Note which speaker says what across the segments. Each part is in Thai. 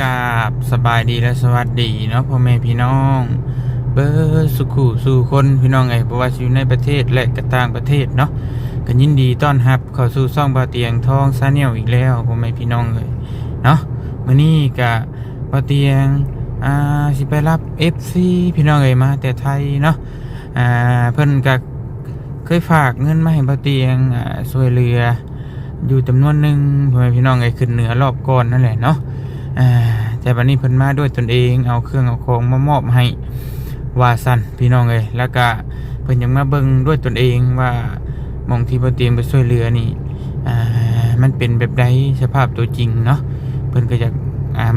Speaker 1: กราบสบายดีและสวัสดีเนาะพ่อแม่พี่น้อง เบอร์สุขุสู่คนพี่น้องไงเพราะว่าอยู่ในประเทศและก็ต่างประเทศเนาะก็ยินดีต้อนรับเข้าสู่ซ่องบาเตียงทองซาเนียลอีกแล้วพ่อแม่พี่น้องเลยเนาะมื้อนี้ก็บาเตียงอ่าสิไปรับ FC พี่น้องเอ้ยมาแต่ไทยเนาะอ่าเพิ่นก็เคยฝากเงินมาให้บาเตียงอ่าช่วยเหลืออยู่จำนวนหนึ่งพ่อแม่พี่น้องไอ้ขึ้นเหนือรอบก่อนนั่นแหละเนาะ แต่วันนี้เพิ่นมาด้วยตนเองเอาเครื่องเอาของมามอบให้ว่าสันพี่น้องเลยแล้วก็เพิ่นยังมาเบิ่งด้วยตนเองว่ามองที่บ่เตรียมไปช่วยเหลือนี่มันเป็นแบบใดสภาพตัวจริงเนาะเพิ่นก็อยาก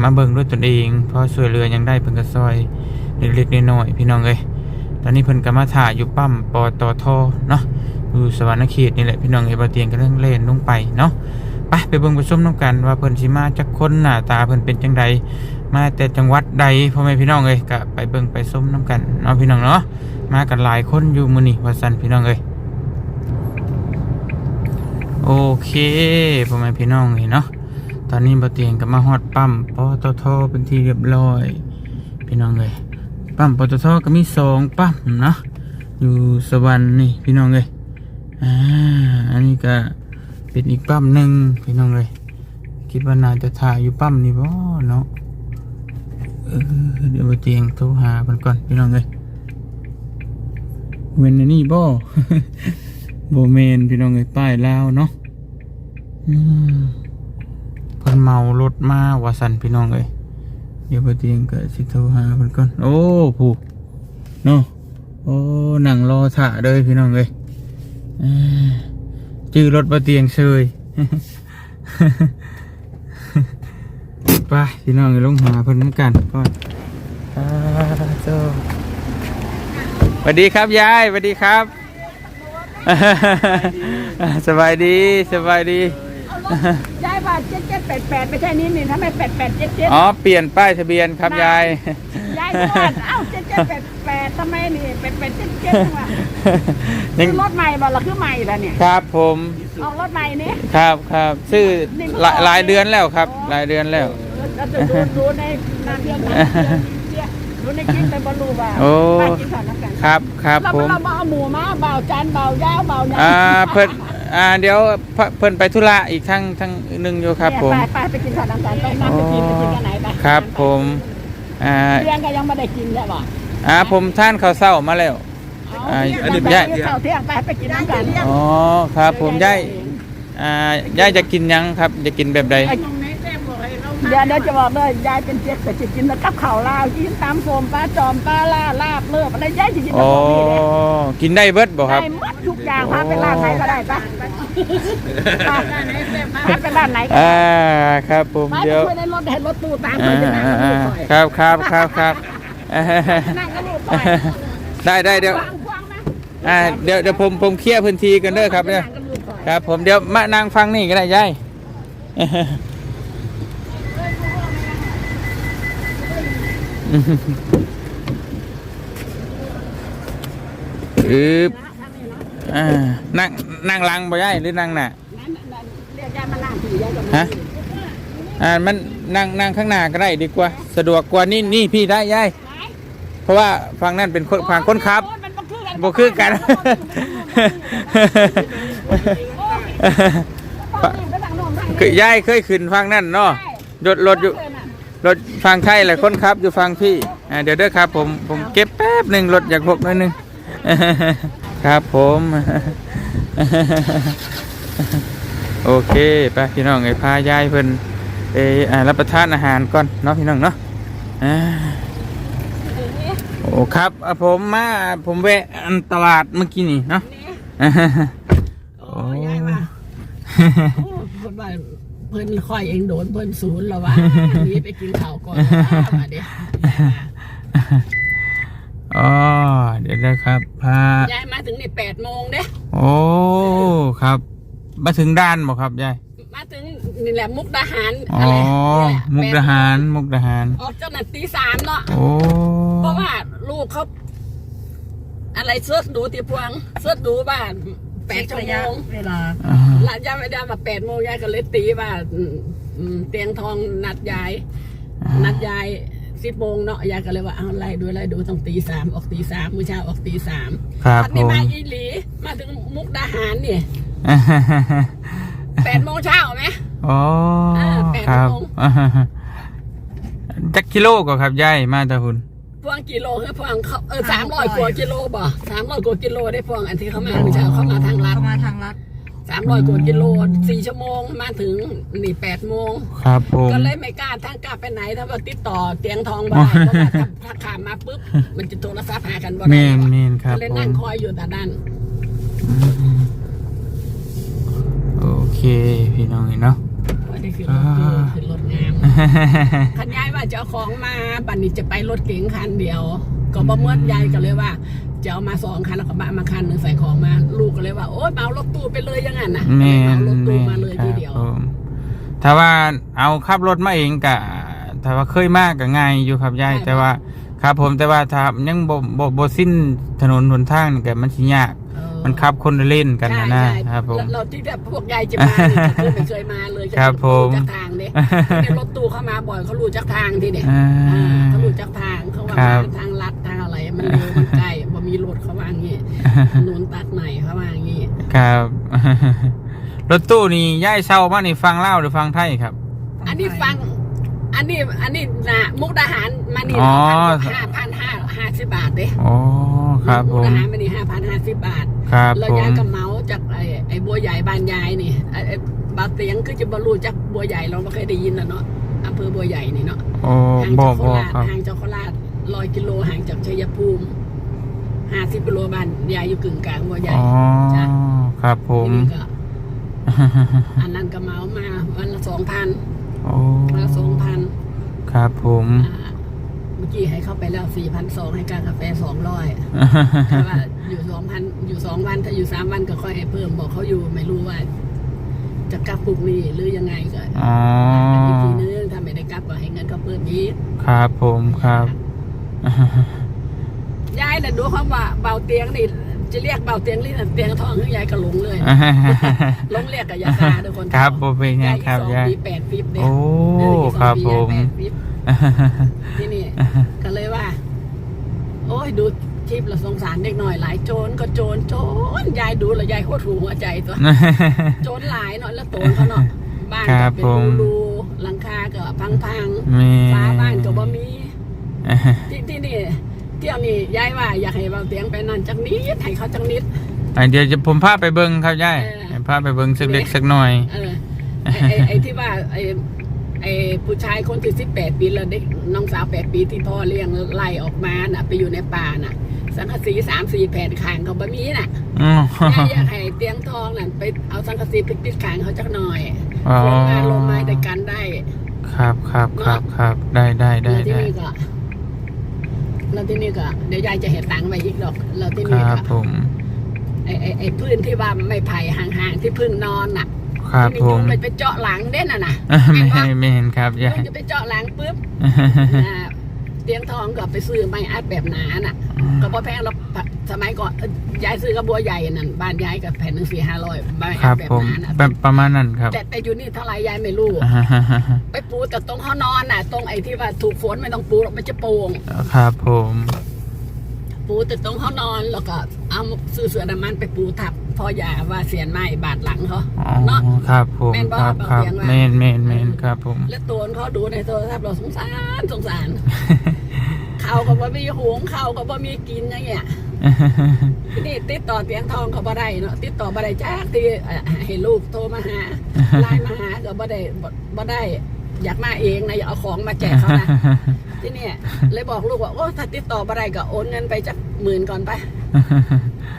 Speaker 1: มาเบิ่งด้วยตนเองเพราะช่วยเหลือยังได้เพิ่นก็ซอยเล็กๆน้อยๆพี่น้องเอ้ยตอนนี้เพิ่นก็มาถ่ายอยู่ปั๊มปตทเนาะอยู่สวรรณเขตนี่แหละพี่น้องเอบาเตียงก็เรื่องเล่นลงไปเนาะ ไปไปเบิ่งไปชมน้ำกันว่าเพิ่นสิมาจากคนหน้าตาเพิ่นเป็นจังใดมาแต่จังหวัดใดพ่อแม่พี่น้องเอ้ยก็ไปเบิ่งไปชมน้ำกันเนาะพี่น้องเนาะมากันหลายคนอยู่มื้อนี้ว่าซั่นพี่น้องเอ้ยโอเคพ่อแม่พี่น้องนี่เนาะตอนนี้บ่เตียงก็มาฮอดปั๊มปตทเป็นที่เรียบร้อยพี่น้องเอ้ยปั๊มปตทก็มีสองปั๊มเนาะอยู่สวรรค์นี่พี่น้องเอ้ยอ่าอันนี้ก็ เป็นอีกปั๊มหนึ่งพี่น้องเลยคิดว่าน่าจะถ่ายอยู่ปั๊มนี่บ่เนาะเดี๋ยวไปเตียงโทรหามันก่อนพี่น้องเลยเวนนนี่บ่โบเมนพี่น้องเลยป้ายลาวเนาะเพิ่นเมารถมาวาสันพี่น้องเลยเดี๋ยวไปเตียงก็สิโทรหาเพิ่นก่อนโอ้ผูกเนาะโอ้หนังรอถ่าเลยพี่น้องเลยอ่า จื้อรถบะเตียงเชยไปพี่น้องไปลงหาเพิ่นน้ำกันก่อนอ่าเจ้าสวัสดีครับยายสวัสดีครับ สบายดีสบายดี
Speaker 2: ยายว่าเจ็ดเจ็ดแปดแปดไม่ใช่นี่นี่ทำไมแปดแปดเจ็ดเจ็ด
Speaker 1: อ๋อเปลี่ยนป้ายทะเบียนครับยาย
Speaker 2: ยายว่าเอ้าเจ็ดเจ็ดแปดแปด ทำไมนี่แปดแปดเจ็ดเจ็ดวะ
Speaker 1: ยั
Speaker 2: คื
Speaker 1: ง
Speaker 2: อรถใหม่บ่ล่ะคือใหม่แล้วเนี่ย
Speaker 1: ครับผม
Speaker 2: เอารถใหม่นี่
Speaker 1: ครับครับชื่อหลายหลายเดือนแล้วครับหลายเดือนแล้ว
Speaker 2: เราจะดูดูในนาเดียวนะดูในคลิปไปบอลูว่า
Speaker 1: โอ้
Speaker 2: ป้ากินข้าวน้ำกัน
Speaker 1: ครับครับ
Speaker 2: เรา
Speaker 1: ผม
Speaker 2: เรามาเอาหมูมาเบาจานเบายาวเบาเนี่ย
Speaker 1: อ่าเพิ่นอ่าเดี๋ยวเพิ่นเพิ่นไปธุระอีกทั้งทั้งหนึงอยู่ครับผม
Speaker 2: ไปไปไปกินข้าวน้ำกันไปนั่งไปกินไปกินกันไหนไป
Speaker 1: ครับผมอ่า
Speaker 2: เลี้ยงก็ยังไม่ได้กินใช่ป่ะ
Speaker 1: อ่าผมท่านข้าวเศร้ามาแล้วอ่าอันนี้
Speaker 2: ไป
Speaker 1: ย่า
Speaker 2: เที่ยวเที่ยงไปไปกินน้ำกัน
Speaker 1: อ๋อครับ ผมยายอ่ายายจะกินหยังครับจะกินแบบใด
Speaker 2: เดี๋ยวเดี๋ยวจะบอกเลยยายเป็นเจ๊กแต่จะกินแต่กับข้าวลาวกินตามโฟมปลาจอมปลาล่าลาบเลือบอะไรยายจะกินแต่
Speaker 1: อ๋อ
Speaker 2: ของนี่เลย
Speaker 1: กินได้เบิดบ่ครับ
Speaker 2: ได้หมดทุกอย่างพาไปร้านไหนก็ได้ปะพาไปร้านไหนก็
Speaker 1: อ่า
Speaker 2: ได้
Speaker 1: ครับผม
Speaker 2: ไป
Speaker 1: เดี๋ยว
Speaker 2: ช่วยในรถให้รถตู้ตาม
Speaker 1: อ่า
Speaker 2: ไปจะนั่ง
Speaker 1: อ่า
Speaker 2: กับ
Speaker 1: อ่า
Speaker 2: ลูกคอย
Speaker 1: ครับครับครับครับอ่า
Speaker 2: นั่งกับลูกคอย
Speaker 1: ได้ได้เดี๋ยว
Speaker 2: กว้างกว้างนะ
Speaker 1: อ่าเดี๋ยวเดี๋ยวผมผมเคลียร์พื้นที่กันเด้อครับเนี่ย
Speaker 2: นั่งกับลูกคอย
Speaker 1: ครับ ผมเดี๋ยวมานั่งฟังนี่ก็ได้ยายอึบอ่านั่งนั่งหลังบ่ยายหรือนั่งหน้า
Speaker 2: นั่นนั่นเรียกยายมาล่างผียายก็มา
Speaker 1: ฮะอ่ามันนั่งนั่งข้างหน้าก็ได้ดีกว่า สะดวกกว่านี่นี่พี่ได้ยาย เพราะว่าฝั่งนั้นเป็นคนฝั่งคนขับ
Speaker 2: โอ้ยมัน
Speaker 1: บ่คือกันคือยายเคยขึ้นฟังนั่นเนาะรถรถอยู่รถฟังไทยแหละคนขับอยู่ฟังพี่อ่าเดี๋ยวเด้อครับ ผมผมเก็บแป๊บหนึ่งรถอยากพกหน่อยหนึงครับผมโอเคไปพี่น้องไอ้พายายเพิ่นไปอ่ารับประทานอาหารก่อนเนาะพี่น้องเนาะอ่า โอ้ครับอะผมมาผมแวะอันตลาดเมื่อกี้นี่เนาะโอ้
Speaker 2: ยายมาเพิ่นว่าเพิ่นคอยเองโดนเพิ่นศูนย์แล้วว่าหนีไปกินข้าวก่อนมาเดี๋ยว
Speaker 1: อ๋อเดี๋ยวนะครับพายา
Speaker 2: ยมาถึงนี่แปดโมงเด้
Speaker 1: โอ้ครับ มาถึงด้านบ่ครับยาย
Speaker 2: มาถึงนี่แหละมุกดาหาร
Speaker 1: อ๋อ
Speaker 2: อะไร
Speaker 1: มุกดาหารมุกดาหาร
Speaker 2: ออกเจ้าหน้าตีสามเนาะ
Speaker 1: โอ้
Speaker 2: เพราะว่า ลูกเขาอะไรเสิร์ชดูตีพวงเสิร์ชดูว่าแปดชั่วโมง
Speaker 3: เวลา
Speaker 1: อ่า
Speaker 2: หลานยายไม่ได้มาแปดโมงยายก็เลยตีว่าอืมอืมเตียงทองนัดยาย นัดยายสิบโมงเนาะยายก็เลยว่าเอาไล่ดูไล่ดูต้องตีสามออกตีสามมื้อเช้าออกตีสาม
Speaker 1: ครับ
Speaker 2: อัน
Speaker 1: ผ
Speaker 2: นี้
Speaker 1: ม
Speaker 2: มาอีหลีมาถึงมุกดาหารเนี่ยแปดโมงเช้าไหม
Speaker 1: โอ้
Speaker 2: อ่าแปด
Speaker 1: ครับ
Speaker 2: โมง
Speaker 1: จักกิโลก็ครับยายมาแตาหุ่น
Speaker 2: พวงกิโลคือพวงเขาเออสามร้อยกว่ากิโลบ่สามร้อยกว่ากิโลได้พวงอันที่เขามาเมื่อเช้าเขามาทางลัด
Speaker 3: เข้ามาทางรัฐ
Speaker 2: สามร้อยกว่ากิโลสี่ชั่วโมงมาถึงนี่แปดโมง
Speaker 1: ครับผม
Speaker 2: ก็เลยไม่กล้าทางกลับไปไหนถ้าว่าติดต่อเตียงทองบ่ได้เพราะว่าถ้าถ้าขามมาปุ๊บ มันจะโทรศัพท์หากันบ่
Speaker 1: เม
Speaker 2: ได้
Speaker 1: นเมนครั
Speaker 2: ก็
Speaker 1: บ
Speaker 2: เลย
Speaker 1: ผ
Speaker 2: นั่
Speaker 1: ม
Speaker 2: งคอยอยู่แต่นั่น
Speaker 1: โอเค พี่น้องเนาะ
Speaker 2: ว่าได้คือรถตู้คือรถงามคันยายว่าจะเอาของมาบัดนี้จะไปรถเก๋งคันเดียว ก็บ่เมื่อยายก็เลยว่าจะเอามาสองคันแล้วก็มามาคันหนึ่งใส่ของมา ลูกก็เลยว่าโอ๊ยมาเอารถตู้ไปเลยอยังงั้นน่ะ
Speaker 1: แม
Speaker 2: ก็เลย
Speaker 1: น
Speaker 2: เอารถ
Speaker 1: แม
Speaker 2: ตู้
Speaker 1: น
Speaker 2: มาเลย
Speaker 1: ค
Speaker 2: ที
Speaker 1: รับ
Speaker 2: เดียว
Speaker 1: ผมถ้าว่าเอาขับรถมาเองกะถ้าว่าเคยมากก็ง่ายอยู่ครับยายแต่ว่า ครับผมแต่ว่าถ้ายังบ่บ่บ่สิ้นถนนหนทางนี่ก็มันสิยาก
Speaker 2: เออ
Speaker 1: มันขับคนละเล่นกันนะ
Speaker 2: ใช่
Speaker 1: นะ
Speaker 2: ใช่
Speaker 1: ครับผม
Speaker 2: เราเราที่แบบพวกยายจะมาเนี่ยก็คือไม่เคยมาเลย
Speaker 1: ครับผม
Speaker 2: จักทางเด้ในรถตู้เข้ามาบ่อยเขารู้จักทางทีเนี่ย
Speaker 1: อ่า
Speaker 2: อ่าเขารู้จักทางเขาว่า
Speaker 1: ครับ
Speaker 2: มาทางลัดทางอะไรมันเร็วมันใกล้บ่มีรถเขาว่างี้ถนนตัดใหม่เขาว่างี้
Speaker 1: ครับ รถตู้นี่ย่ายเช่ามานี่ฟังเล่าวหรือฟังไทยครับ
Speaker 2: อันนี้ฟัง อันนี้อันนี้นะมุกดาหารมานี่
Speaker 1: อ๋อ
Speaker 2: ห้าพันห้าห้าสิบบาทเด้
Speaker 1: อ๋อครับผ
Speaker 2: มุก
Speaker 1: ม
Speaker 2: ดาหารมานี่ห้าพันห้าสิบบาท
Speaker 1: ครับ
Speaker 2: แล้ว
Speaker 1: ผม
Speaker 2: ยายก็เหมาจากไอ้ไอ้บัวใหญ่บ้านยายนี่ไอ้ไอ้บาเตียงคือจะบรรลุจากบัวใหญ่เราไม่เคยได้ยินนะเนาะอำเภอบัวใหญ่นี่เนาะ
Speaker 1: โอ้
Speaker 2: ห่าง
Speaker 1: บ
Speaker 2: จา
Speaker 1: อก
Speaker 2: โค
Speaker 1: บอก
Speaker 2: ราช
Speaker 1: ครับ
Speaker 2: ห่างจากโคราชร้อยกิโลห่างจากชัยภูมิห้าสิบกิโลบ้านยายอยู่กึ่งกลางบัวใหญ่
Speaker 1: อ๋อ
Speaker 2: จ้ะ
Speaker 1: ครับผม
Speaker 2: ทีนี้ก็ อันนั้นก็เหมามาวันละสองพัน
Speaker 1: โอ้
Speaker 2: วันละสองพัน
Speaker 1: ครับผม
Speaker 2: เมื่อกี้ให้เข้าไปแล้วสี่พันสองให้การกาแฟสองร้อยแต่ว่าอยู่สองพันอยู่สองวันถ้าอยู่สามวันก็ค่อยให้เพิ่มบอกเขาอยู่ไม่รู้ว่า จะกลับปลุกนี่หรือยังไงก็
Speaker 1: อ๋อ
Speaker 2: อีกทีนึงถ้าไม่ได้กลับก็ให้เงินเขาเพิ่มอีก
Speaker 1: ครับผมครับ
Speaker 2: ยายน่ะดูคำว่าเบาเตียงนี่ จะเรียกเบาเตียงนี่เตียงทองคือยายก็หลงเลยหลงเรียกกับยาตาทุกคน
Speaker 1: ครับผมเป็นไง
Speaker 2: ยาย
Speaker 1: ครับ
Speaker 2: อีกสอง
Speaker 1: ยาย
Speaker 2: ปีแปดปีเด็ก
Speaker 1: โอ้ครับผม
Speaker 2: ที่นี่ก็เลยว่า โอ้ยดูคลิปเราสงสารเด็กหน่อยหลายโจรก็โจรโจรยายดูแล้วยายโคตรหูหัวใจตัวโจรหลายเนาะแล้วโจรเขาเนาะบ้าน
Speaker 1: ครั
Speaker 2: ก็
Speaker 1: บ
Speaker 2: เป็น
Speaker 1: ผม
Speaker 2: รูๆหลังคาก็พัง
Speaker 1: แม่
Speaker 2: ๆฟ้าบ้านก็บ่มีที่ที่นี่เที่ยวนี่ยายว่าอยากให้เบาเตียงไปนั่นจักนิดให้เขาจักนิด
Speaker 1: อะเดี๋ยวจะผมพาไปเบิ้งครับยาย
Speaker 2: เออ
Speaker 1: พาไปเบิ้งสักเล็กสักหน่อย
Speaker 2: เออไอ้ไอ้ไอ้ที่ว่าไอ้ไอ้ผู้ชายคนที่สิบแปดปีแล้วเด็กน้องสาวแปดปีที่พ่อเลี้ยงไล่ออกมาน่ะ ไปอยู่ในป่าน่ะ สังกะสีสามสี่แผ่นขางเขาบะมีน่ะ
Speaker 1: อ๋อยา
Speaker 2: ยอยากให้เตียงทองน่ะไปเอาสังกะสีไปติดขางเขาจักหน่อย
Speaker 1: อ๋อ
Speaker 2: ลงมาลงมาแต่กันได้
Speaker 1: ครับครับครับครับได้ได้ได้
Speaker 2: แล้วที่
Speaker 1: ได้
Speaker 2: นี่ก็ แล้วที่นี่ก็เดี๋ยวยายจะเห็นตังค์ไปอีกดอกแล้วที่
Speaker 1: ค
Speaker 2: นี่
Speaker 1: รับ
Speaker 2: ก็
Speaker 1: ผม
Speaker 2: ไอ้ไอ้ไอ้พื้นที่ว่าไม่ไผ่ห่างๆที่พึ่งนอนน่ะ
Speaker 1: ครับ
Speaker 2: ที่
Speaker 1: ผ
Speaker 2: นี่
Speaker 1: ม
Speaker 2: โยไปไปเจาะหลังเด่นน่ะนะ
Speaker 1: ไม่
Speaker 2: เห็นปะ
Speaker 1: ไม่เห็นครับยาย
Speaker 2: มันจะไปเจาะหลังปุ๊บ อ่า เตียงทองก็ไปซื้อไม้อัดแบบหนาน่ะ ก็พอแพงเราสมัยก่อนเอ่อยายซื้อกระบัวใหญ่นั่นบ้านยายกับแผ่นหนึ่งสี่ห้าร้อยไม้
Speaker 1: ค
Speaker 2: อั
Speaker 1: รั
Speaker 2: ด
Speaker 1: บ
Speaker 2: แบบ
Speaker 1: ผม
Speaker 2: หนาน่ะ
Speaker 1: แบบประมาณนั้นครับ
Speaker 2: แต่แต่อยู่นี่เท่าไหรยายไม่รู้ไปปูแต่ตรงเขานอนน่ะ ตรงไอ้ที่ว่าถูกฝนไม่ต้องปูหรอกมันจะโป่ง
Speaker 1: ครับผม
Speaker 2: ปูแต่ตรงเขานอนแล้วก็เอาซื้อเสือน้ำมันไปปูทับพออย่าว่าเสียนไม้บาดหลังเขา
Speaker 1: อ๋อ
Speaker 2: เนาะ
Speaker 1: ครับผม
Speaker 2: แม่นบ่
Speaker 1: ครับครับ
Speaker 2: เบาเสียงว่า
Speaker 1: เมนเมนเมนครับผม
Speaker 2: แล้วตัวเขาดูในโทรศัพท์เราสงสารสงสาร เขาก็บ่มีหุงเขาก็บ่มีกินอย่างเงี้ยนี่ติดต่อเตียงทองเขาบ่ได้เนาะติดต่อบ่ได้จ้าที่เอ่อให้ลูกโทรมาหาไลน์มาหาก็บ่ได้บ่บ่ได้ อยากมาเองนะอยากเอาของมาแจกเขานะที่เนี่ยเลยบอกลูกว่าโอ้ถ้าติดต่อบ่ได้ก็โอนเงินไปจักหมื่นก่อนไป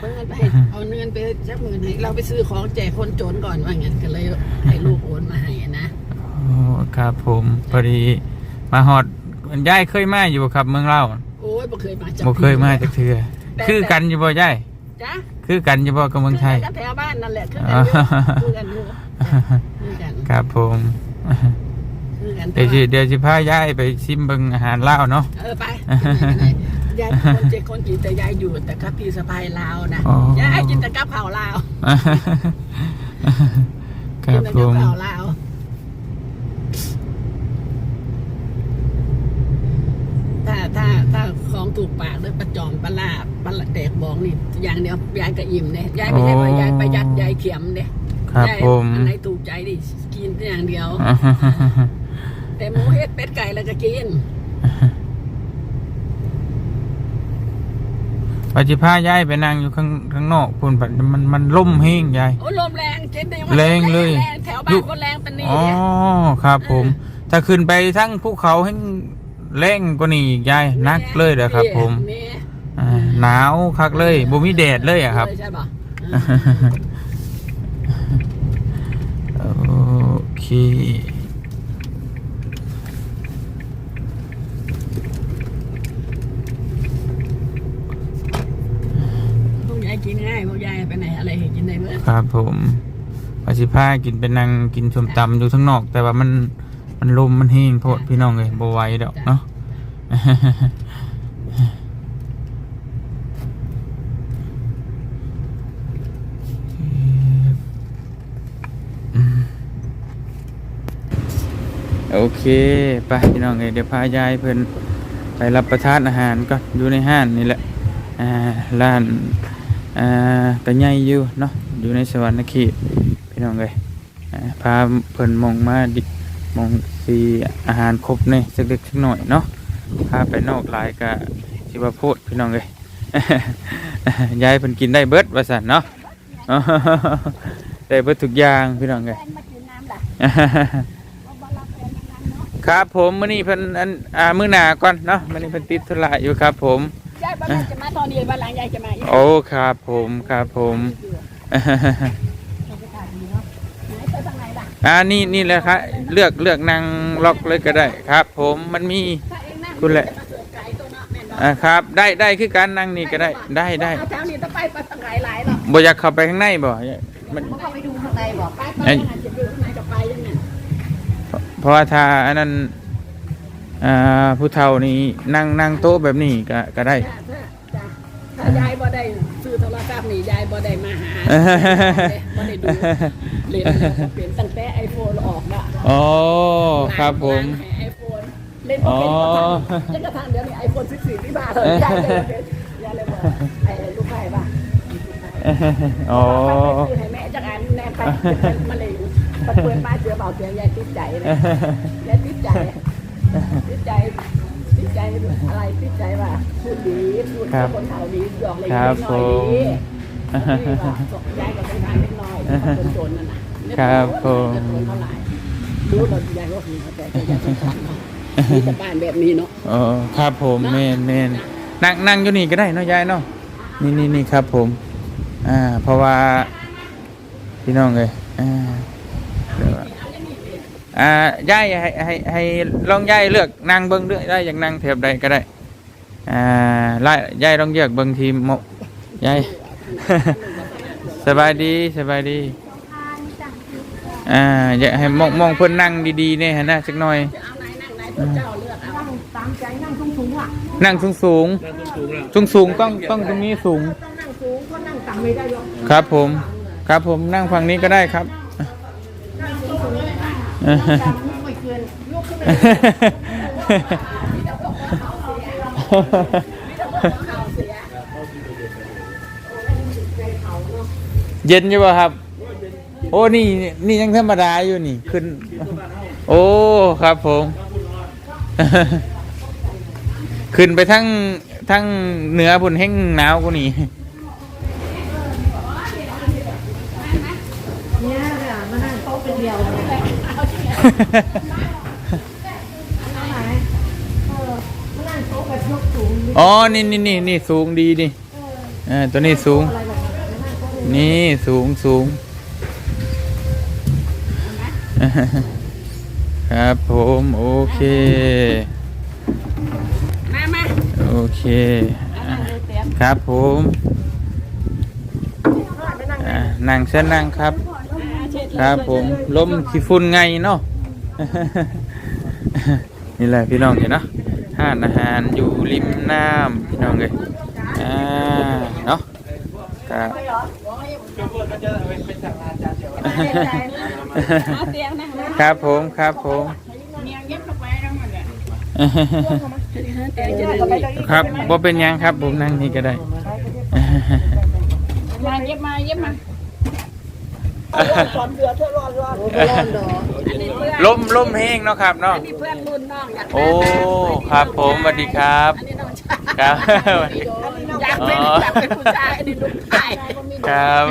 Speaker 2: โอนเงินไปให้เอาเงินไปจักหมื่นให้เราไปซื้อของแจกคนจนก่อนว่างั้นก็เลยให้ลูกโอนมาให้นะ
Speaker 1: โอ้ครับผมพอดีมาฮอด ยายเคยมาอยู่บ่ครับเมืองเล่าว
Speaker 2: โอ้ยบ่เคยมาจั
Speaker 1: บ่เคยมาจากเทือ
Speaker 2: แต่
Speaker 1: คือกันอยู่บ่ยาย
Speaker 2: จ้ะ
Speaker 1: คือกันอยู่บ่กับเมืองไทย
Speaker 2: คือกันแถวบ้านนั่นแหละคือกันอยู่คือกันอยู่คือกัน
Speaker 1: ครับผม
Speaker 2: คือกัน
Speaker 1: เดี๋ยวสิเดี๋ยวสิพายายไปชิมเบิ่งอาหารลาวเนาะ
Speaker 2: เออไปยายเป็นคนเจ็คนจีนแต่ยายอยู่แต่กับพี่สะพายลาวนะ
Speaker 1: อ๋อ
Speaker 2: ยายกินแต่กับข้าวลาว
Speaker 1: ครั
Speaker 2: กิ
Speaker 1: บ
Speaker 2: แต่
Speaker 1: ผ
Speaker 2: กับ
Speaker 1: ม
Speaker 2: ข้าวลาว ถูกปากเลยประจอมปลาร้าปลาร้าแตกบองนี่อย่างเดียวยายก็อิ่มเนี่ยยายไม่ใช่ว่ายายประหยัดยายเข็มเนี่ย
Speaker 1: ครับ
Speaker 2: ยาย
Speaker 1: ผม
Speaker 2: อันไหนถูกใจดิกินอย่างเดียว แต่หมูเฮ็ดเป็ดไก่แล้วก็กิน
Speaker 1: ปัจจิพาย้ายไปนั่งอยู่ข้างข้างนอกพุ่นปัดมันมันล่มแห้งยาย
Speaker 2: โอ้ลมแรงเจ๊ได้
Speaker 1: แรงเลย
Speaker 2: แรงแถวบ้านก็แรงเป็นนี่
Speaker 1: อ๋อ
Speaker 2: เนี่ย
Speaker 1: ครับผม ถ้าขึ้นไปทั้งภูเขาให้ แรงกว่านี้อีกยายนักเลยเด้อครับ ผม
Speaker 2: นี่
Speaker 1: อ่าหนาวคักเลยบ่มีแดดเลยอะครับ
Speaker 2: ใช่ป่ะ
Speaker 1: โอเค
Speaker 2: พวกยายกินง่ายพวกยายไปไหนอะไรให้กินได้เมื่อ
Speaker 1: ครับผมปัจจิพากินเป็นนางกินชมตำอยู่ข้างนอก แต่ว่ามัน มันลมมันแห้งโพดพี่น้องเลยบ่ไหวดอกเนาะโอเคไปพี่น้องเอ้ยเดี๋ยวพายายเพิ่นไปรับประทานอาหารก็อยู่ในห้านนี่แหละอ่าร้านอ่ากระใหญ่อยู่เนาะอยู่ในสวรรค์เขตพี่น้องเอ้ยอ่าพาเพิ่นมองมาดิ มองสีอาหารครบนี่สักเล็กสักหน่อยเนาะพาไปนอกหลายก็สิว่าโพดพี่น้องเอ้ยยายเพิ่นกินได้เบิดว่าซั่นเนาะได้เบิดทุกอย่างพี่น้องเอ้ย
Speaker 2: มากินน้ำล่ะ
Speaker 1: ครับผมมื้อนี้เพิ่นอันอ่ามื้อหน้าก่อนเนาะมื้อนี้เพิ่นติดธุระอยู่ครับ ผม
Speaker 2: ยายบ้านหลังจะมาตอนนี้บ้านหลังยายจะมาอีก
Speaker 1: โอ้ครับผมครับผม
Speaker 2: บรรยากาศดีเนาะไหนไปทางไหนล่ะ
Speaker 1: อ่านี่นี่แหละครับ เลือกเลือกนางล็อกเลยก็ได้ครับ ผมมันมี
Speaker 2: ถ้าเองนั่ง
Speaker 1: คุณแหละ
Speaker 2: มาเสิร์ฟไก่ตัวเนาะแม่นบ่
Speaker 1: อ่าครับ ได้ได้คือการนั่งนี่ก็ได้ได้ได้
Speaker 2: เอาแถวนี้ต้องไปไปทางไหนหลายหรอก
Speaker 1: บ่อยากเข้าไปข้างในบ่มัน
Speaker 2: มันเข้าไปดูข้างในบอกไปไป
Speaker 1: เอ้ย
Speaker 2: ยังไงจะดูข้างในจะไปยังไง
Speaker 1: เพราะว่าถ้าอันนั้นอ่าผู้เฒ่านี่นั่งนั่งโต๊ะแบบนี้ก็ก็ได้
Speaker 2: จ้ะจ้ะถ้ายายบ่ได้ซื้อโทรศัพท์นี่ยายบ่ได้มาหาบ่ได้ดูเรียนเปลี่ยนตั้งแต่ไอโฟน ออกละ
Speaker 1: อ๋อครับผม
Speaker 2: ไอโฟนเล่นบ่เป็นบ่ทันจนกระทั่งเดี๋ยวนี้ไอโฟน14ที่บ้านเลยยายเลยยายเลยบอกไอ้ลูกไผ่บ้า
Speaker 1: อ๋อ
Speaker 2: ไปซื้อให้แม่จักอันแน่ไปมาเลยไปเปิดป้ายเสือเบาเสียงยายติดใจเลยยายติดใจติดใจติดใจอะไรติดใจว่าพูดดีพูด
Speaker 1: ครั
Speaker 2: กับบคนเฒ่าดีหยอกเลย
Speaker 1: ครับ
Speaker 2: นิดหน่อยดี
Speaker 1: ผม
Speaker 2: นี่ว่าย้ายกับเป็นทางเล็กน้อยคนจนนั่นน่ะ
Speaker 1: ครับผม
Speaker 2: เงินเท่าไห ร่รู้เราย้ายรถมีแต่ก็อยากเป็นขันเนาะมีแต่บ้านแบบนี้เนาะ
Speaker 1: อ๋อครับผมแมนแมนนั่งนั่งอยู่นี่ก็ได้เนาะยายเนาะนี่นี่นี่ครับผม อ่า เพราะว่าพี่น้องเลยอ่าเดี๋ยวอ่ายายให้ให้ให้ลองยายเลือกนั่งเบิ้งเลือกได้อย่างนั่งแถบใดก็ได้อ่าไล่ยายลองเลือกเบิ้งทีมหมกยายสบายดีสบายดี อ่าอยากให้มองมองเพิ่นนั่งดีๆเนี่ยฮะนะสักหน่อย
Speaker 2: จะเอาไหนนั่งไหนพระเจ้าเลือกเอาตามใจนั่งสูงๆอะ
Speaker 1: นั่งสูงสูงสูงสูงๆต้องต้องตรงนี้สูง
Speaker 2: ต้องนั่งสูงเพราะนั่งต่ำไม่ได้หรอก
Speaker 1: ครับผม ครับผมนั่งฝั่งนี้ก็ได้ครับ
Speaker 2: นั่งสูงๆเลยนะนั่งต่ำไม่เกินลุกขึ้นไปมีแต่พวกเขาเสียมีแต่พวกเขาเสีย
Speaker 1: เย็นอยู่ป่ะครับ โอ้นี่นี่ยังธรรมดาอยู่นี่ขึ้น โอ้ครับผม ขึ้นไปทั้งทั้งเหนือพุ่นแห้งหนาวกูนี่
Speaker 2: เนี่ยเนี่ยมานั่งโต๊ะเป็นเดียวอ๋อ นี่นี่
Speaker 1: นี่นี่สูงดีนี่เออตัวนี้สูง นี่สูงสูง ครับผมโอเค
Speaker 2: มามา
Speaker 1: โอเค
Speaker 2: เอานั่งเลยเตียม
Speaker 1: ครับผม
Speaker 2: ไปนั่ง
Speaker 1: อ่านั่งเส้นนั่งครับ
Speaker 2: อ่าเช็ดเลย
Speaker 1: ครับผมลมขี้ฝุ่นไงเนาะ นี่แหละพี่น้องเห็นเนาะห้านอาหารอยู่ริมน้ำพี่น้องเลยอ่าเนาะก็
Speaker 2: เอ ครับ
Speaker 1: ผมครับผม
Speaker 2: เมียงเย็บเข้าไปแล้วมันอะ
Speaker 1: ครับบ่เป็นยังครับผมนั่งนี่ก็ได้
Speaker 2: มาเย็บมาเย็บมา
Speaker 3: ความเดือดเท่าร้อนร้อน
Speaker 2: อันนี้เพื่อน
Speaker 1: ลมลมแห้งเนาะครับเนาะ
Speaker 2: อันนี้เพื่อง
Speaker 1: โอ้ครับผมสวัสดีครับครับ
Speaker 2: อยากเป็นอยากเป็นผู้ชายอันนี้ลูกชาย
Speaker 1: ครับ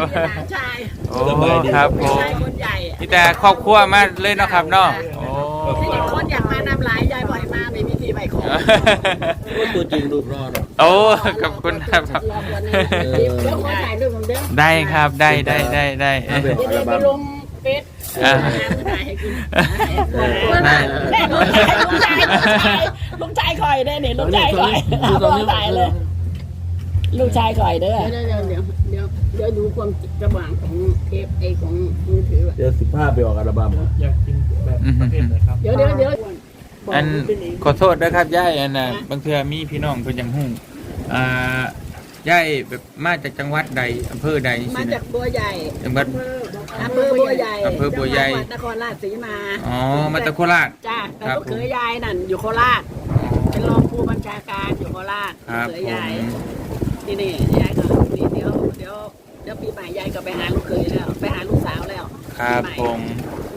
Speaker 2: อันนี้หลานชาย
Speaker 1: โอ้ครับผม
Speaker 2: ชายคนใหญ่
Speaker 1: มีแต่ครอบครัวมาเลยเนาะครับเนาะโอ้
Speaker 2: ที่อีกคนอยากมานำหลายยายบ่อยมากในพิธีใบของ
Speaker 4: ตัวจริงรูปรอด
Speaker 1: โอ้ขอบคุณครับ
Speaker 2: รอบวันนี้เดี๋ยวขอถ่ายรูปผมเด้อ
Speaker 1: ได้ครับได้ได้ได้ได้เอ้ย
Speaker 2: เดี๋ยวไปลงเฟซ
Speaker 1: อ่า
Speaker 2: ถ่ายให้กินแม่ลูกชายลูกชายลูกชายลูกชายคอยได้เนี่ยลูกชายคอยเอาถ่ายเลย ลูกชายคอยเด้อ เดี๋ยวเดี๋ยวเดี๋ยวเดี๋ ยวเดี๋ยวดูความกระหว่างของเทปไอของมือถือ
Speaker 4: เดี๋ยวสิบห้าไปออกอัลบั้ม
Speaker 2: เดี๋ยวเดี๋ยวเดี๋ยว
Speaker 1: อันขอโทษนะครับย่ายอันน่ะบางเทื่อมีพี่น้องเพิ่นยังฮู้อ่าย่ายแบบมาจากจังหวัดใดอำเภอใด
Speaker 2: มา
Speaker 1: สิ
Speaker 2: จาก
Speaker 1: นะ
Speaker 2: บัวใหญ่
Speaker 1: จังหวัด
Speaker 2: อำเภอบัวใหญ่
Speaker 1: อำเภอบัวใหญ่
Speaker 2: จังวัดนครราชสีมา
Speaker 1: อ๋อมาจากโคราช
Speaker 2: จ้าแต่
Speaker 1: ครับ
Speaker 2: ลูกเขยยายนั่นอยู่โคราชเป็นรองผู้บัญชาการอยู่โคราช
Speaker 1: ครับ
Speaker 2: ลูกเขย
Speaker 1: ผ
Speaker 2: ยาย
Speaker 1: ม
Speaker 2: นี่นี่ยายก็นี่เดี๋ยวเดี๋ยว เดี๋ยวปีใหม่ยายก็ไปหาลูกเขยแล้ว ไปหาลูกสาวแล้ว
Speaker 1: ครับ
Speaker 2: ปีให
Speaker 1: ผม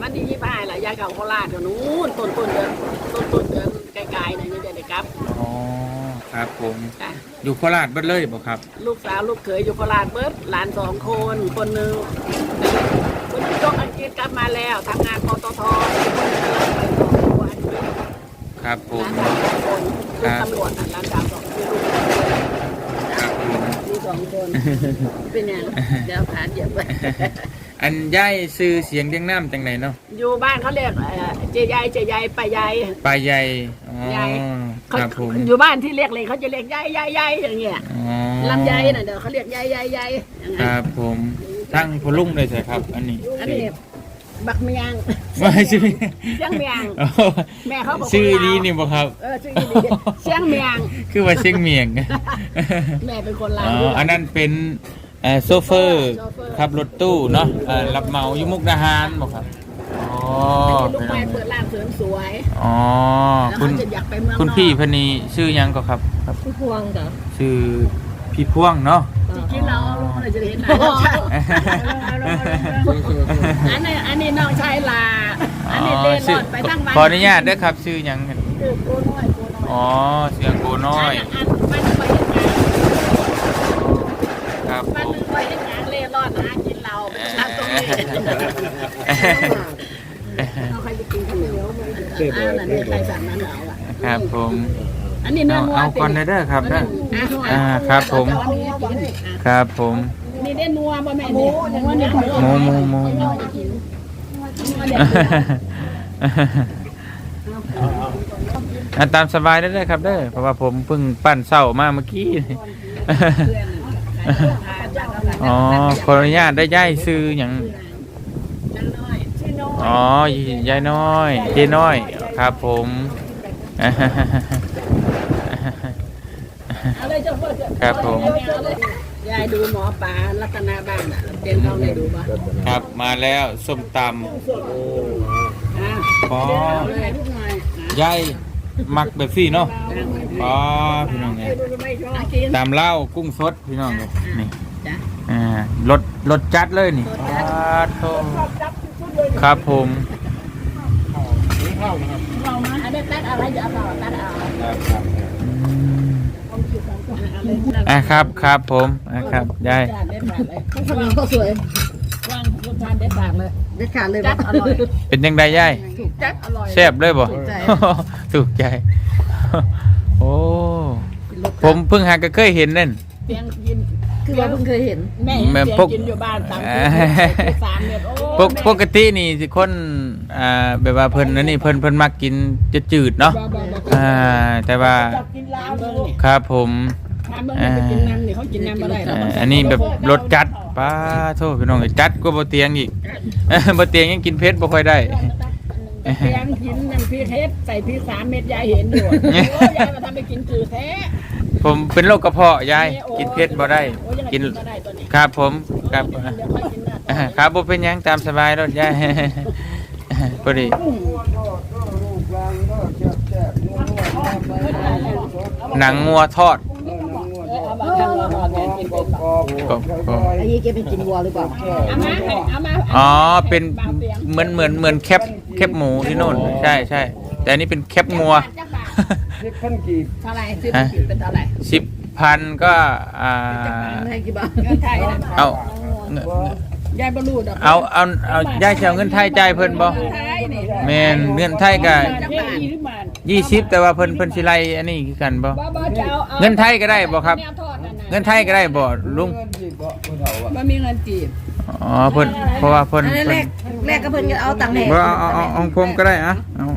Speaker 2: มันที่ยี่ป้ายแหละยายเก่าโคราชเดี๋ยวนู้นต้นต้นเดือนต้นต้นเดือนไกลๆหน่อยยังจะได้กลับ
Speaker 1: อ๋อครับผม
Speaker 2: จ้ะ
Speaker 1: อยู่โคราชเบิดเลยบ่ครับ
Speaker 2: ลูกสาวลูกเขยอยู่โคราชเบิดหลานสองคนคนหนึ่งคนจบอังกฤษกลับมาแล้วทำงานปตทคนหนึ่งไปต่อตัวอังกฤษ
Speaker 1: ครับผ
Speaker 2: หลามนสองคนลูกตำรวจน่ะหลานสาวสองคนลูก
Speaker 1: ครับผม
Speaker 2: มี สองคน เป็นยังเดี๋ยวขาเหยียบไป
Speaker 1: อันย่ายซื้อเสียงเรียงน้ำจังไหนเนาะ
Speaker 2: อยู่บ้านเขาเรียกเอ่อเจยายเจยายไปยาย
Speaker 1: ปลาใหญ่อ๋อ
Speaker 2: ใหญ่
Speaker 1: ค
Speaker 2: เขา
Speaker 1: รับผม
Speaker 2: อยู่บ้านที่เรียกเลยเขาจะเรียกยายยายยายอย่างเงี้ย
Speaker 1: อ๋อ
Speaker 2: ลำไยน่ะเดี๋ยวเขาเรียกยายยายยายอย่าง
Speaker 1: ค
Speaker 2: นั้น
Speaker 1: รับผมทั้งพลุงเลยใช่ครับ อันนี้
Speaker 2: อันนี้ บักเมียง
Speaker 1: ไม่ใช่
Speaker 2: เสียงเมียง
Speaker 1: โอ้
Speaker 2: แม่เขาบอก
Speaker 1: ชื่อ
Speaker 2: คนลาว
Speaker 1: นี้นี่บ่ครับ
Speaker 2: เออชื่อดีเสียงเมียง
Speaker 1: คือว่าเชียงเมียง
Speaker 2: แม่เป็นคนลา
Speaker 1: อ๋
Speaker 2: ว
Speaker 1: อ
Speaker 2: ด้วย
Speaker 1: อันนั้นเป็นเอ่อโซเฟอร์
Speaker 2: โชเฟอร์
Speaker 1: ขับรถตู้เนาะเอ่อรับเหมาอยู่มุกดาหารบ่ครับอ๋อ
Speaker 2: ลูกไม้เปิดร้านเสริมสวย
Speaker 1: อ๋อ
Speaker 2: แล้ว
Speaker 1: คุ
Speaker 2: เขา
Speaker 1: ณ
Speaker 2: จะอยากไปเมือง
Speaker 1: คุณพี่เพนนีชื่อหยังก็ครับครับ
Speaker 3: ผู้พวงกับ
Speaker 1: ชื่อพี่พ่วงเนาะ
Speaker 2: จริงๆ เราเอาลงเลยจะเห็นหน้าน้องชายอันนี้อันนี้น้องชายลา อันนี้เล่นรอดไปทั้งวัน
Speaker 1: ขออนุญาตด้วยครับชื่อหยัง
Speaker 2: คือโกน้อยโกน้อย
Speaker 1: อ๋อเสียงโกน้อย
Speaker 2: อันอันมันไปเห็นงาน
Speaker 1: ครับผ
Speaker 2: มัน
Speaker 1: ม
Speaker 2: ไปเห็นงานเล่รอดหากินเราไปทำตรงนี้เอาใครไปกินข้าวเหนียวมาอ่านั่นนี่ใครสั่งนั้นเราอะ
Speaker 1: ครับผม
Speaker 2: อันนี้เนื้อ
Speaker 1: เอา
Speaker 2: วัว
Speaker 1: เอาก่อนเลยเด้อครับเด้อ
Speaker 2: อะ
Speaker 1: อ่าครับผม
Speaker 2: เอาอันนี้กินอะ
Speaker 1: ครับผม
Speaker 2: นี่ได้นัวบ่แม่นี่นัวเนี่ย
Speaker 1: หมูหมูหมู
Speaker 2: นัวเด็ด
Speaker 1: อะตามสบายได้เลยครับเด้อเพราะว่าผมเพิ่งปั้นเศร้ามาเมื่อกี้ อ๋อขออนุญาตได้ย่ายซื้ออย่างอ๋อยายน้อย เจน้อยครับผม ครับผม
Speaker 2: ยายดูหมอปลารัตนาบ้านอะเตียนเขาได้ดูป่ะ
Speaker 1: ครับมาแล้วส้มต
Speaker 2: อะำ
Speaker 1: อ๋อ
Speaker 2: เอาเลยลูกหน่อยอะ
Speaker 1: ยายมักแบบซี่เนาะอ๋อพี่น้องไง
Speaker 2: อะกิน
Speaker 1: ตามเหล้ากุ้งสดพี่น้องไงนี่
Speaker 2: จ้ะ
Speaker 1: อ่ารสรสจัดเลยนี่ปาดโทครับผม
Speaker 2: เรามาอันนี้ตัดอะไรจะเอาต่อตัดเอา
Speaker 1: อืม อะครับครับผมอะครับยาย
Speaker 2: จานเด็ดขาดเลยข้าวเหนียวก็สวยวางรสชาติเด็ดขาดเลย
Speaker 3: เด็ดขาดเลย
Speaker 2: จัดอร่อย
Speaker 1: เป็นยังไงยาย
Speaker 2: ถูกจัดอร่อย
Speaker 1: แซ่บเลยบ่
Speaker 3: ถูกใจ
Speaker 1: ถูกใจโอ้ผมเพิ่งหากเคยเห็นนั่น
Speaker 2: เตียงกิน
Speaker 3: คือว่าเพิ่งเคยเห็น
Speaker 2: แม่เห็น
Speaker 1: แม่
Speaker 2: เตียง
Speaker 1: พวก
Speaker 2: กินอยู่บ้านตาม
Speaker 1: เอ่อ
Speaker 2: ที่สามเม็ดโอ้
Speaker 1: ปกปกตินี่สิคนอ่าแบบว่าเพิ่นอันนี่เพิ่นเพิ่นมักกินจะจืดๆเนาะอ่าแต่ว่า
Speaker 2: จับกินลาวเลย
Speaker 1: ครับผม อันนี้แบบรสจัดป้าโทษพี่น้องจัดกว่าบ่เตียงอีกบ่เตียงยังกินเผ็ดบ่ค่อยได้
Speaker 2: เตียงกินน้ำพริกเฮ็ดใส่พริกสามเม็ดยายเห็นอยู่ยายมาทำไปกินคือแท้
Speaker 1: ผมเป็นโรคกระเพาะยายกินเผ็ดบ่ได้ กินครับผมครับ
Speaker 2: เดี๋ยวค่อยกินนะ
Speaker 1: อ่าครับบ่เป็นยังตามสบายรถยายพอดีหนังงัวทอด
Speaker 2: ก่อนแม่กินเป็นบ่
Speaker 1: ก็ก็
Speaker 3: ไอ้ยี่แกเป็นกินวัวหรือเปล่า
Speaker 2: เอามาให้เอามา
Speaker 1: อ๋อเป็นเหมือนเหมือนเหมือนแคปแคปหมูที่โน่นใช่ใช่แต่อันนี้เป็นแคปงัว
Speaker 2: จักบาท
Speaker 4: สิบพันกีบ
Speaker 2: เท่าไหร่สิบกินเป็นเท่าไหร่
Speaker 1: สิบพันก็อ่า
Speaker 3: ให้กี่บาท
Speaker 2: เงินไทยนะ
Speaker 1: เอา
Speaker 2: ยายบรรลุดอก
Speaker 1: เอาเอาเอาย่ายสิเชาวเงินไทยจ่ายเพิ่นบ่
Speaker 2: เงินไทยนี่
Speaker 1: แม่นเงินไทยก็
Speaker 2: จักบาท
Speaker 1: ยี่สิบแต่ว่าเพิ่นเพิ่นสิไล่อันนี้คือกันบ่
Speaker 2: บ่บ่จะเอาอา
Speaker 1: เงินไทยก็ได้บ่ครับ
Speaker 2: แนวทอดนั่นน่ะ
Speaker 1: เงินไทยก็ได้บ่ลุง
Speaker 4: เงินกีบบ่ผู้เฒ่าอะ
Speaker 2: บ่มีเงินจีบ
Speaker 1: อ๋อเพิ่นเพราะว่าเพิ่น
Speaker 3: อันนั้น
Speaker 1: เพิ่
Speaker 3: แร
Speaker 1: น
Speaker 3: กแรกก็เพิ่นก็เอาตังค์แห
Speaker 1: บ่เอาเอาเอาเอาผมก็ได้อะเอา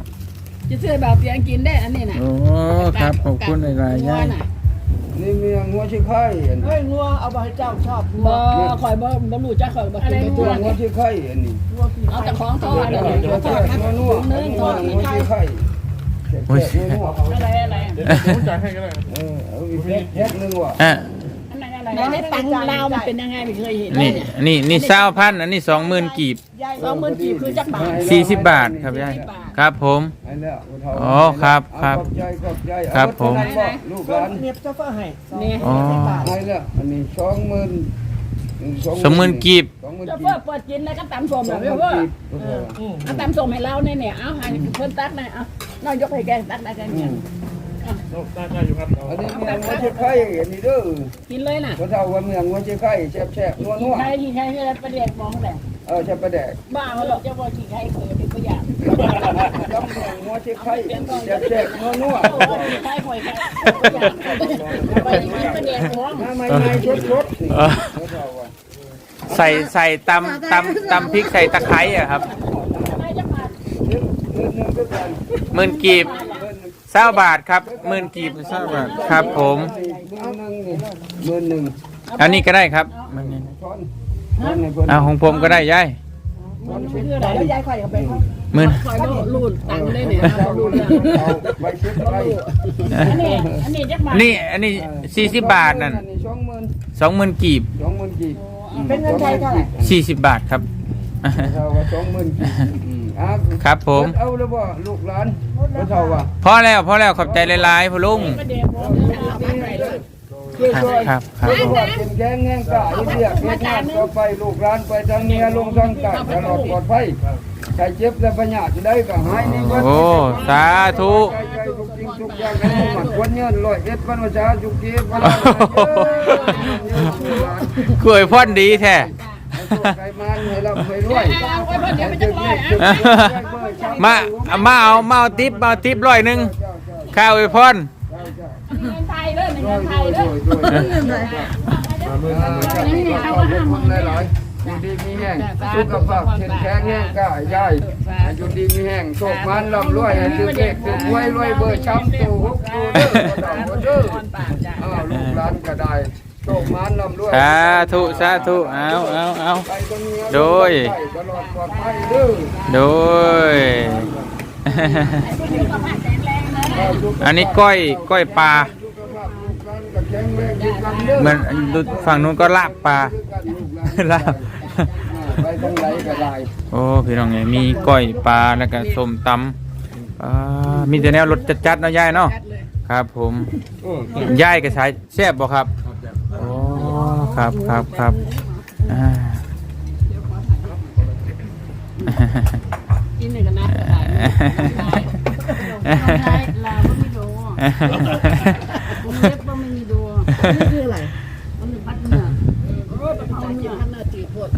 Speaker 2: จะซื้อแบบเตียงกินได้อันนี้น่ะ
Speaker 1: โอ้ครับขอบคุณหลายๆย่าย
Speaker 4: นี่เมียงัวชิไข่อัน
Speaker 3: เฮ้ยงัวเอาไปให้เจ้าชอบ
Speaker 2: บ่ข่อยบ่บ่รู้จักข่อยบ่กินไป
Speaker 4: ตั
Speaker 2: ตัวว
Speaker 4: งัวชิไข่อันนี้
Speaker 2: เอาแต่ของทอด
Speaker 4: เอ
Speaker 2: เลย
Speaker 4: อแซ่บๆนัวๆ
Speaker 2: เนื้อทอด
Speaker 4: งัวชิไข่แซ่บๆนัว
Speaker 2: อะไรอะไร
Speaker 4: ๆเออเอาอีกแพ็คนึงว่ะ
Speaker 1: อ่ะ
Speaker 2: ในในตังลาวมันเป็นยังไงไม่เคยเห็น
Speaker 1: นี่นี่นี่เศร้าพันอันนี้สองหมื่นกีบ
Speaker 2: สองหมื่นกีบคือจักบาท
Speaker 1: สี่สิบบาทครับย่ายครับผม
Speaker 4: ไอ้แล้วผู้เฒ่า
Speaker 1: อ๋อครับครับ
Speaker 4: ขอบใจขอบใจ
Speaker 1: ครับผม
Speaker 4: เอาเท่านั้นบ่ลูกหลาน
Speaker 3: เนียบเจ้าเฟอร์ให้
Speaker 2: นี่
Speaker 1: อ๋อ
Speaker 4: ไอ้แล้วอันนี้สองหมื่น
Speaker 1: สองหมื่นกีบ
Speaker 4: สองหมื่น
Speaker 2: เจ้า
Speaker 4: กี
Speaker 2: เพื่อบเปิดกินแล้วก็ตำส้ม
Speaker 4: สอ
Speaker 2: แบ
Speaker 4: ง
Speaker 2: บ
Speaker 4: หมื่น
Speaker 2: ว่า
Speaker 4: กีบผู้เฒ่า
Speaker 2: เอาตำส้มให้เราเนี่ยเนี่ยเอาให้เพิ่นตักนะเอาน้อยยกให้แกตักได้กันเนี่ย
Speaker 4: อันนี้เมียงัวชิไข่อันนี้เด้อ
Speaker 2: กินเลยน่ะ
Speaker 4: ผู้เฒ่าว่าเมียงัวชิไข่แซ่บๆนัวๆ
Speaker 2: ใครที่ใครที่ประเดี๋ยวมองแต่
Speaker 4: เออใช่ประแดก
Speaker 2: บ้าเขาหรอกเจ้าบ่ที่ใครเคยเป็นตัวอย่าง
Speaker 4: จำเนียงหัวเช็คไข่แซ่บๆนัว
Speaker 2: โอ้ยใครคอยใครตัวอย่างไปกินประเดี๋ยวมอง
Speaker 4: ๆน้ำใหม่ๆสดๆนี่
Speaker 1: เออ
Speaker 4: เขาเฒ่าว่า
Speaker 1: ใส่ใส่ตำตำตำพริกใส่ตะไคร้อะครับ
Speaker 2: อะไรจักบาท
Speaker 4: เดือนเดือนหนึงก็กัน
Speaker 1: หมื่นกีบ
Speaker 4: เดือนหนึง
Speaker 1: เศร้าบาทครับหมื่นกีบเศร้าบาทครับผม
Speaker 4: นี่เดือนหนึงนี่เดือนหนึง
Speaker 1: อันนี้ก็ได้ครับ
Speaker 4: ช้อนช้อนให้เพิ่น
Speaker 1: เอาของผมก็ได้ย่าย
Speaker 4: ช้อนชิม
Speaker 2: คืออะไร
Speaker 3: แล้วยายค่อยเอาไป
Speaker 1: หมื่น
Speaker 2: คอยบ่รูดตังค์ได้เนี่ย
Speaker 4: เจ้า
Speaker 2: รู
Speaker 4: ดู
Speaker 2: ด
Speaker 4: แล
Speaker 2: ตังค์
Speaker 4: เอาไปเช็คไข่
Speaker 2: อันนี้อันนี้จักบาท
Speaker 1: นี่อันนี้สี่สิบบาทนั่น
Speaker 4: นี่สองหมื่น
Speaker 1: สองหมื่นกีบ
Speaker 4: สองหมื่นกีบ
Speaker 3: เป็นเงินไทยเท่าไหร่
Speaker 1: สี่สิบบาทครับ
Speaker 4: เท่าว่าสองหมื่นกีบ อืมอะ
Speaker 1: ครับผม
Speaker 4: เอาแล้วบ่ลูกหลานเขาเท่าว่า
Speaker 1: พอแล้วพอแล้วขอบใจหลายๆพ่อลุง
Speaker 2: ประเดี๋ยวมองเอาไปไหนเลย
Speaker 4: ช่วย
Speaker 1: ครับ
Speaker 4: ช่วย
Speaker 1: ครับครับ
Speaker 4: เพราะว่าเป็นแกงแง่งกะไอ้เรียกเฮ็ดงานก็ไปลูกหลานไปทางเมียลงทางกะตลอดปลอดภัยใครเจ็บและปัญญาจะได้ก็หายนี่เบิด
Speaker 1: โอ้สาธุ
Speaker 4: ใจใจทุกสิ่งทุกอย่างให้มันควรเงินร้อยเอ็ดพันวาจาจุกจีบพันวาจาเยอะ
Speaker 1: กล้วยพ่อนดีแท้
Speaker 4: ให้โชคให้มันให้ร่ำให้รวย
Speaker 2: เอาไว้เพิ่นเดี๋ยวมันจะลอยอะ
Speaker 1: มาเอามาเอามาเอาทิปมาเอาทิปร้อยหนึ่งข้าวไอ้พร
Speaker 2: เงินไทยเด้อเงินไทยเด้อ
Speaker 3: เงินไทย
Speaker 4: ขอบคุณหลายๆอยู่ดีมีแห้งสุขภาพเข้มแข็งแห้งกายยายอยู่ดีมีแห้งโชคมันร่ำรวยให้ถือเลขถือหวยรวยเบอร์ช้ำตู่ฮุกตู่เด้อบ่ต้องบ่เด้อ อ้าวลูกหลานก็ได้ โชคมานร่ำรวย
Speaker 1: สาธุสาธุเอาเอาเอา
Speaker 4: ไปตรงนี้
Speaker 1: โดย
Speaker 4: ไปตลอดปลอดภัยเด้อ
Speaker 1: โดยอันนี้ก้อยก้อยปลา
Speaker 4: สุขภาพลูกหลานก็แข็งแรงอยู่กันเด้อ
Speaker 1: เหมือนดูฝั่งนู้นก็ลาบปลาลาบ
Speaker 4: ไปทางไหนก็ได้
Speaker 1: โอ้พี่น้องไงมีก้อยปลาแล้วก็ส้มตำอ่ามีแต่แนวรสจัดๆเนาะยายเนาะครับผมยายก็ใช้แซ่บบ่ครับ โอ้ครับครับครับอ่า
Speaker 2: กินหนึ่งกันนะลาวไม่ดูผมเล็บก็ไม่มีดู
Speaker 3: นี่คืออะไร
Speaker 2: มันเนื้อโอ้ยเอาเนื้อพัดเนื้อตีพด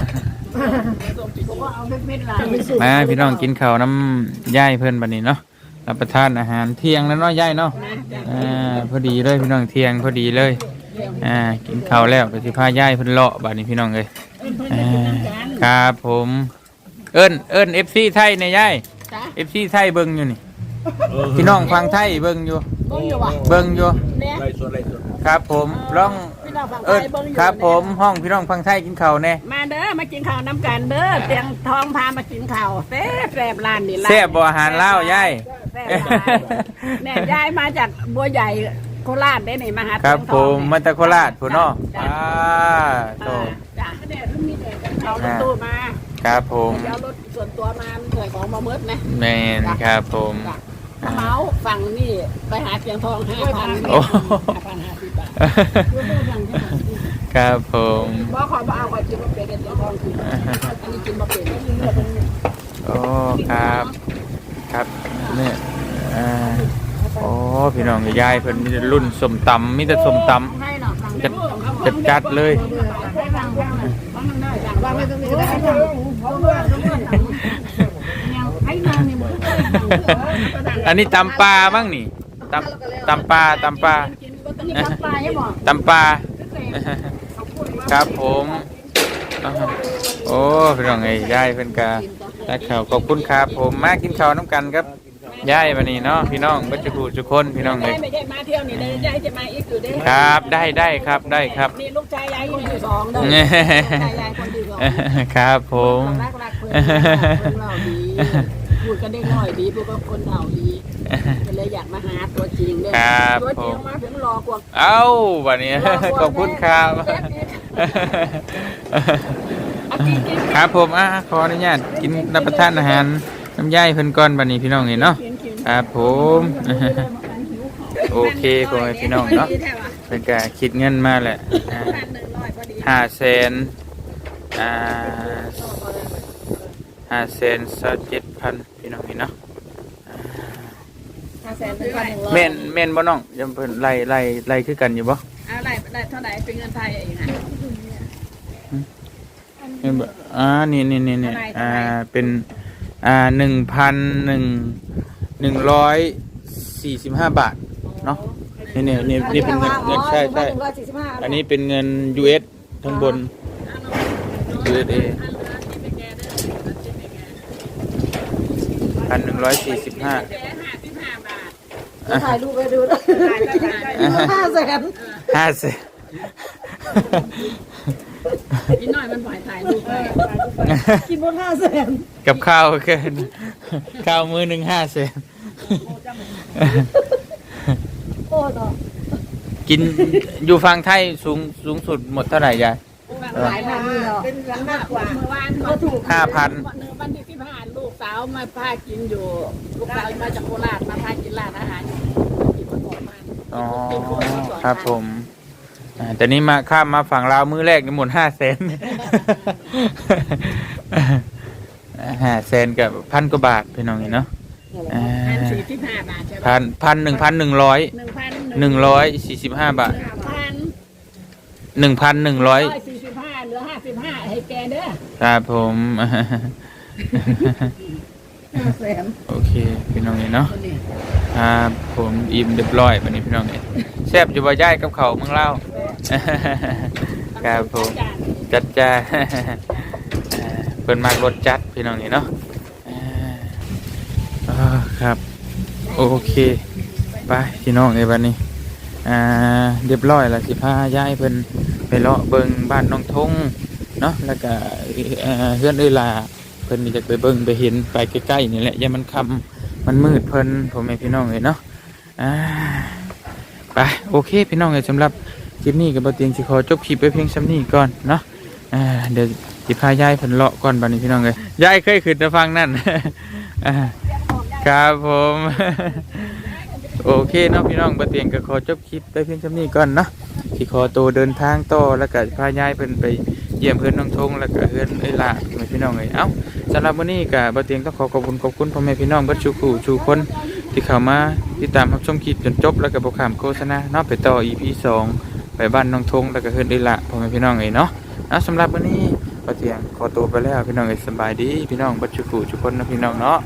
Speaker 2: ผมว่าเอาเม็ดๆลาย
Speaker 1: มาพี่น้องกินข้าวน้ำย่ายเพื่อนบัดนี้เนาะรับประทานอาหารเที่ยงแล้วเนาะย่ายเนาะอ่าพอดีเลยพี่น้องเที่ยงพอดีเลย อ่ากินข้าวแล้วก็สิพาย่ายเพิ่นเลาะบัดนี้พี่น้องเอ้ยอ่าครับผม เอิ้นเอิ้น FC ไทยในยย่าย
Speaker 2: จ้ะ
Speaker 1: FC ไทยเบิ่งอยู่นี่ พี่น้องฟังไทยเบิ่งอยู่
Speaker 2: เบิ้งอยู่วะ
Speaker 1: เบิ่งอยู่
Speaker 2: เนี่ย
Speaker 4: ไรส่วนไรส่วน
Speaker 1: ครับผมลอง
Speaker 2: พี่น้องฝั่งไท
Speaker 1: เอิ้น
Speaker 2: ยเบิ้งอยู่
Speaker 1: ครับผมห้องพี่น้องฟังไทยกินข้าวแน่
Speaker 2: มาเด้อมากินข้าวน้ำกันเด้อเตียงทองพามากินข้าวแซ่บแซ่บร้านนี่ร้าน
Speaker 1: แซ่บบ่อาหารลาวยาย
Speaker 2: แซ่บหลายเนี่ยยายมาจากบัวใหญ่ โคราชได้นี่มาหา
Speaker 1: ครับ
Speaker 2: เตียง
Speaker 1: ผ
Speaker 2: ทอง
Speaker 1: ม
Speaker 2: นี่
Speaker 1: มาจากโคราชพุ่นเนาะ
Speaker 2: จ้
Speaker 1: อ่าโต
Speaker 2: จ้ะเนี่ยรุ่นนี้เด็กเอารถตู้มา
Speaker 1: ครับผม
Speaker 2: เดี๋ยวเอารถส่วนตัวมาเผื่อของมาเมิดนะ
Speaker 1: แมนครับผม
Speaker 2: จ้ะ
Speaker 1: อ
Speaker 2: เมาฝั่งนี่ไปหาเตียงทองห้าพัน
Speaker 1: โอ้
Speaker 2: ห้าพันห้าสิบบาท
Speaker 1: ครับผม
Speaker 2: บ่ขอบ่เอาขอกินบ่เป็นเตียงทองคืออันนี้กินบ่เป็น
Speaker 1: โอ้ครับ ครับเนี่ยอ่า โอ้พี่น้องยายเพิ่นมีแต่รุ่นสมตำมีแต่สมตำจัดจัดจัดเลย
Speaker 3: วางไว้ตรงนี้ก็ได้
Speaker 1: อันนี้ตำปลาบ้างนี่ตำตำปลาตำปลาตำปลาครับผมอ่าฮะโอ้พี่น้องไอ้ยายเพิ่นกานักข่าวขอบคุณครับผมมากินข้าวน้ำกันครับ ยายวันนี้เนาะพี่น้องบัจจุกุทุกคนพี่น้องเลย
Speaker 2: ไม่ใช่มาเที่ยวนี่เลยยายจะมาอีกอยู่เด้
Speaker 1: ครับได้ได้ครับได้ครับ
Speaker 2: นี่ลูกชายยายคนที่สองเด้อลูกชายยายคนที่สอง
Speaker 1: ครับผม
Speaker 2: รักรักเพื่อนเพื่อนเราดีพูดกันได้น้อยดีพูดกับคนเราดีก็เลยอยากมาหาตัวจริงเนี่ย
Speaker 1: ครับ
Speaker 2: ตัวจ
Speaker 1: ผ
Speaker 2: ริง
Speaker 1: ม
Speaker 2: มาถึงรอกว่า
Speaker 1: เอ้าวันนี้ ขอบคุณครับ
Speaker 2: เอากินกิน
Speaker 1: ครับผมอะขออนุญาตกินรับประทานอาหารน้ำย่ายเพิ่นก่อนบัดนี้พี่น้องเห็นเนาะ
Speaker 2: กินกิน
Speaker 1: ครับผมโอเคพ่อแม่พี่น้องเนาะเพิ่นก็คิดเงินมาแหละอ่า
Speaker 2: พันหนึ่งร้อยพอดี
Speaker 1: ห้าแสนอ่าห้าแสนสักเจ็ดพันพี่น้องนี่เนาะ
Speaker 2: ห้าแสนถึงพันหนึ่งร้อย
Speaker 1: แม่นแม่นบ่น้องยังเพิ่นไล่ไล่ไล่คือกันอยู่บ่
Speaker 2: เอาไรได้เท่าไหร่เป็นเงินไทยเองฮะ
Speaker 1: แม่นบ่อ่านี่นี่นี่นี่
Speaker 2: เท่าไหร่
Speaker 1: อ่า
Speaker 2: เท่าไหร่
Speaker 1: เป็นอ่าหนึ่งพันหนึ่ง หนึ่งร้อยสี่สิบห้าบาทเนาะนี่นี่นี่นี่เป็นเงินเงินใช่ใช่
Speaker 3: ร้อยสี่สิบห้า
Speaker 1: อันนี้เป็นเงิน US ทั้งบน USA พันหนึ่งร้อยสี่สิบห้า
Speaker 3: ถ่ายรูปไปดูด้วยห้าแสน
Speaker 1: ห้าสิบ
Speaker 2: นิดหน่อยมันปล่อยถ่ายรูปไป
Speaker 3: กินบนห้าแสน
Speaker 1: กับข้าวเกินข้าวมือหนึ่งห้าเซน
Speaker 3: โอ้ต่อ
Speaker 1: กินอยู่ฝั่งไทยสูงสูงสุดหมดเท่าไหร่ยาย
Speaker 2: หลายพันเลยเป็นหลังมากกว่าเมื่อวานก็ถูก
Speaker 1: ห้าพัน
Speaker 2: วันที่ที่ผ่านลูกสาวมาพากินอยู่ ลูกสาวมาจากโคราชมาพากินร้านอาหารอยู่กินมาก่อนมา
Speaker 1: อ๋อครับผม อ่าแต่นี้มาข้ามมาฝั่งลาวมือแรกนี่หมดห้าเซนห้าเซนกับพันกว่าบาทพี่น้องเนาะอ่า
Speaker 2: พันสี่สิบห้าบาทใช่ไหม
Speaker 1: พันพันหนึ่งพันหนึ่งร้อย
Speaker 2: หนึ่งพัน
Speaker 1: หนึ่งร้อยสี่สิบห้าบาท
Speaker 2: พัน
Speaker 1: หนึ่งพันหนึ่งร้อย
Speaker 2: ร้อยสี่สิบห้าเหลือห้าสิบห้าให้แกเด้อ
Speaker 1: ครับผม
Speaker 3: ห้าแสน
Speaker 1: โอเคพี่น้องเนาะ
Speaker 2: คนนี้
Speaker 1: ครับผมอิ่มเรียบร้อยวันนี้พี่น้องเอ้ยแซ่บอยู่บ่ย่ายกับเขาวเมืองเล่าวครับผมจัดจ้าอ่าเปิดมากรถจัดพี่น้องนี่เนาะอ่าอ่าครับ โอเคไปพี่น้องในวันนี้อ่าเรียบร้อยแล้วสิพาย้ายเพิ่นไปเลาะเบิงบ้านน้องทงเนาะแล้วก็เอ่อเฮือนเอ้ยลาเพิ่นนี่จะไปเบิงไปเห็นไปใกล้ๆนี่แหละอย่ามันคำ มันมืดเพิ่นผมให้พี่น้องเลยเนาะอ่าไปโอเคพี่น้องเลยสำหรับคลิปนี้กับบเตียงสิขอจบคลิปไปเพียงซ้ำนี้ก่อนเนาะอ่าเดี๋ยวสิพายายเพิ่นเลาะก่อนบัดนี้พี่น้องเลยยายเคยขึ้นมาฟังนั่นอ่าครับผมโอเคเนาะพี่น้องบะเตียงก็ขอจบคลิปไปเพียงซ้ำนี้ก่อนเนาะสิขอตัวเดินทางต่อแล้วก็พายายเพิ่นไปเยี่ยมเพื่อนน้องทงแล้วก็เพื่อนเอ้ละพ่อแม่พี่น้องเลยเอ้า สำหรับวันนี้กับะเตียงต้องขอขอบคุณขอบคุณพ่อแม่พี่น้องบัดชูคู่ชูคนที่เข้ามาติดตามรับชมคลิปจนจบแล้วก็บ่ข้ามโฆษณาเนาะไปต่อ EP สองไปบ้านน้องทงแล้วก็เฮือนได้ละพ่อแม่พี่น้องเลยเนาะนะสำหรับวันนี้ป้าเตียงขอตัวไปแล้วพี่น้องเอยสบายดีพี่น้องบัดชุกุทุกคนนะพี่น้องเนาะ